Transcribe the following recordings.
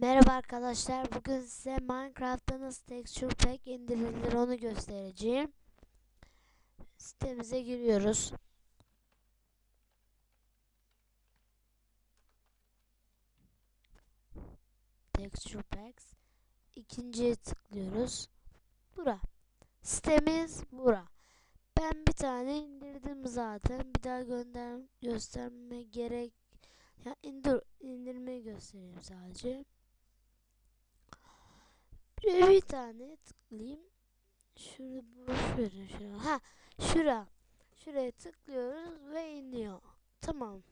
Merhaba arkadaşlar. Bugün size Minecraft'ta nasıl texture pack indirilir onu göstereceğim. Sitemize giriyoruz. Texture packs. İkinciye tıklıyoruz. Bura. Sitemiz bura. Ben bir tane indirdim zaten. Bir daha gönder gösterme gerek. Ya indir indirmeyi göstereyim sadece. Şuraya bir tane tıklayayım. Şurada bu şurada şurada. Ha şura. Şuraya tıklıyoruz ve iniyor. Tamam.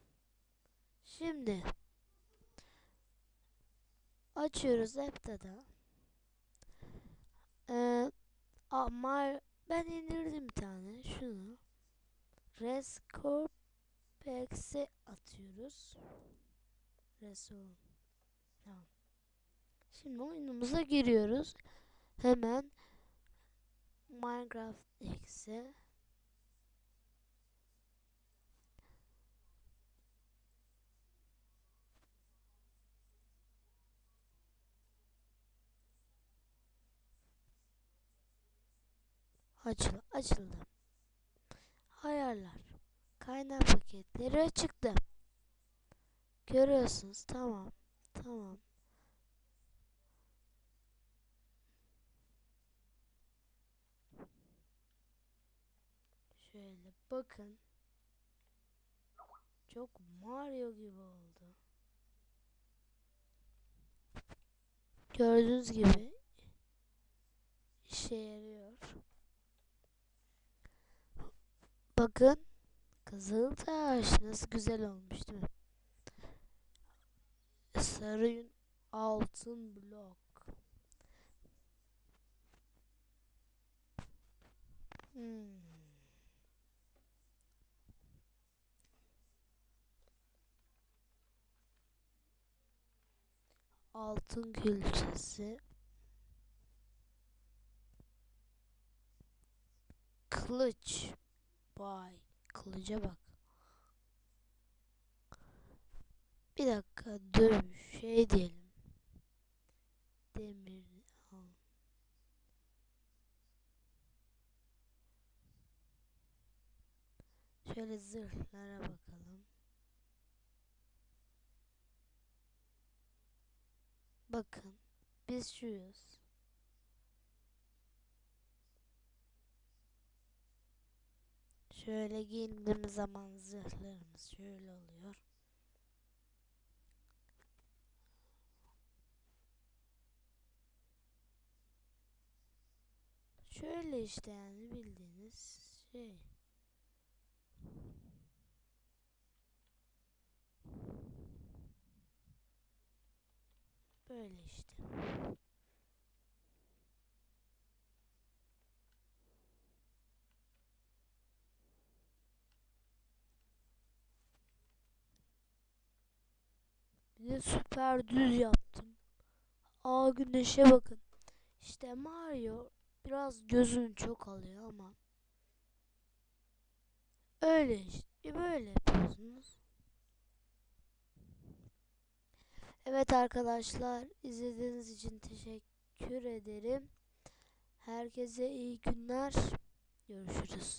Şimdi açıyoruz app'ta Ee, ama ben indirdim bir tane. Şunu. Rescore Packs'e atıyoruz. Rescore. Tamam. Şimdi oyunumuza giriyoruz. Hemen Minecraft X'e Açıl açıldı. Ayarlar. Kaynak paketleri çıktı. Görüyorsunuz. Tamam. Tamam. Şöyle bakın. Çok Mario gibi oldu. Gördüğünüz gibi işe yarıyor. Bakın kızıl taş nasıl güzel olmuş değil mi? Sarı altın blok. Hmm. Altın külçesi. Kılıç. Vay. Kılıca bak. Bir dakika dur. Şey diyelim. Demir. Şöyle zırhlara bakalım. Bakın. Biz şuyuz. Şöyle giyindiğimiz zaman zırhlarımız şöyle oluyor. Şöyle işte yani bildiğiniz şey. Böyle işte. Bir de süper düz yaptım. Aa güneşe bakın. İşte Mario biraz gözünü çok alıyor ama öyle işte böyle yapıyorsunuz. Evet arkadaşlar izlediğiniz için teşekkür ederim. Herkese iyi günler. Görüşürüz.